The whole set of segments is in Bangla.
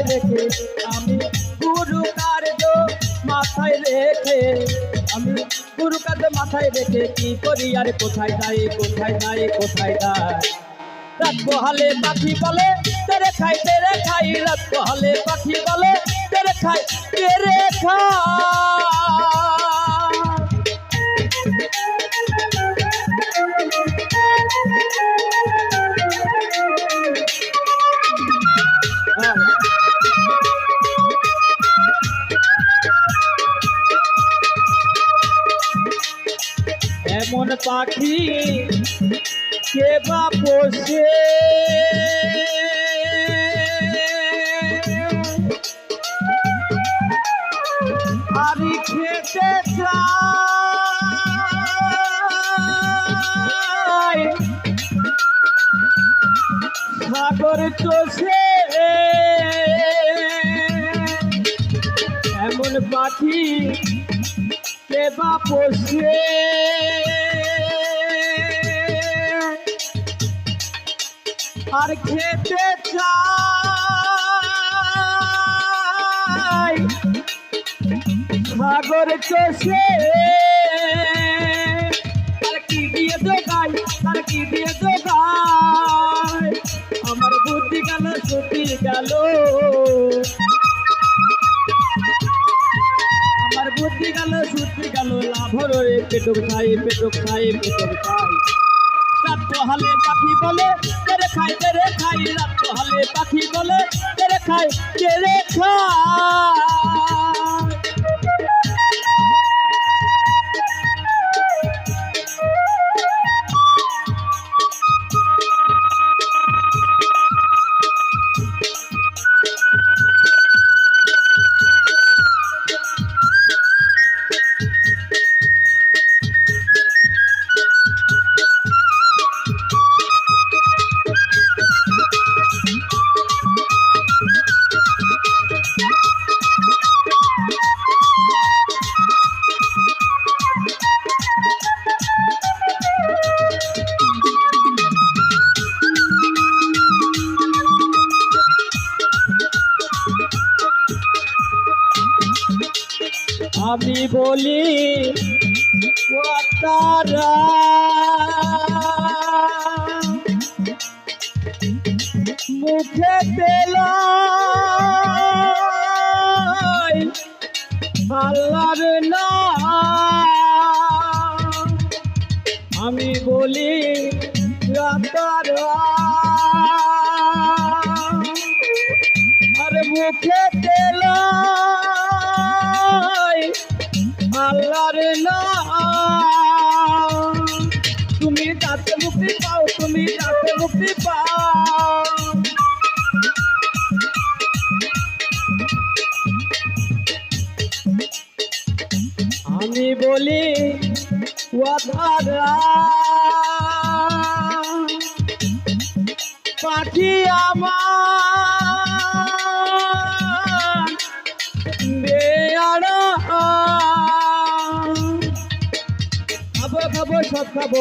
মাথায় রেখে আমি গুরু কার্য মাথায় রেখে আমি গুরু কার্য মাথায় রেখে কি করি আর কোথায় যাই কোথায় যাই কোথায় যাই? রাত পোহালে পাখি বলে তেরে খাই তেরে খাই রাত পোহালে পাখি বলে তেরে খাই তেরে খাই পাখি কে বা পোষে? আমি খেতে চাই সাগর চষে। এমন পাখি কে বা পোষে? আর খেতে চাই। সাগর চষে। তার কি দিয়ে দোগাই তার কি দিয়ে আমার বুদ্ধি গেল ছুটি গেল। আমার বুদ্ধি গেল ছুটি গেল। লাভর পেটক খাই পেটক খাই পেটক খাই। রাত পোহালে পাখি বলে তেরে খাই তেরে খাই রাত পোহালে পাখি বলে তেরে খাই তেরে খাই আমি বলি মুখে তেল আল্লাহর না। আমি বলি তারা আর মুখে তেল আল্লাহর নাম তুমি যাতে মুক্তি পাও, তুমি যাতে মুক্তি পাও। আমি বলি, ওয়াধারা পাখি আমার সব খাব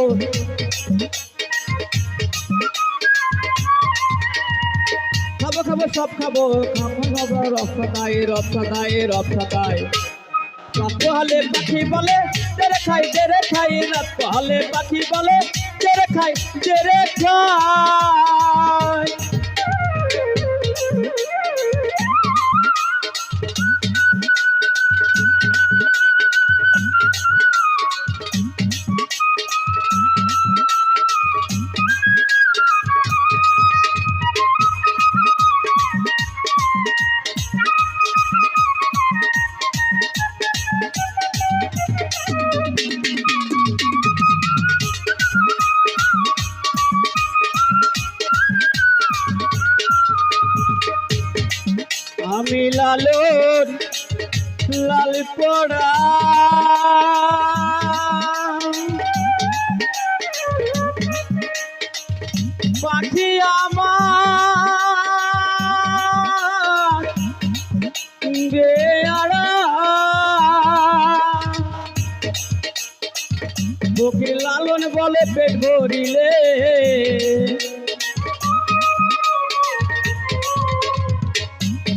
খাব খাব সব খাব খাব খাব রপ্তাই রপ্তাই রাত হলে পাখি বলে তেরে খাই তেরে খাই রাত হলে পাখি বলে তেরে খাই তেরে খাই লালন লাল পড়া। পাখি আমার বুকে লালন বলে পেট ভরিলে।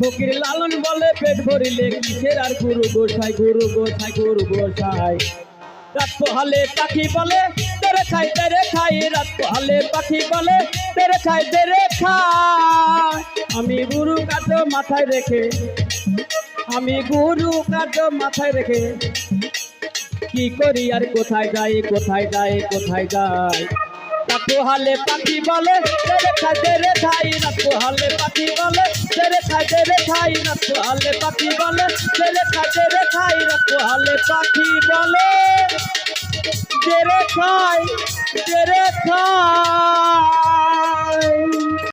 ফকির লালন বলে পেট ভরিলে কিসের আর গুরু গোসাই গুরু গোসাই গুরু গোসাই। রাত পোহালে পাখি বলে, তেরে খাই তেরে খাই। রাত পোহালে পাখি বলে, তেরে খাই তেরে খাই। আমি গুরু কাজ মাথায় রেখে, আমি গুরু কাজ মাথায় রেখে, কি করি আর কোথায় যাই কোথায় যাই কোথায় যাই? রাত পোহালে পাখি বলে, তেরে খাইতে রে খাই রাত পোহালে পাখি বলে, তেরে খাইতে রে খাই রাত পোহালে পাখি বলে, তেরে খাইতে রে খাই রাত পোহালে পাখি বলে। তেরে খাই তেরে খাই।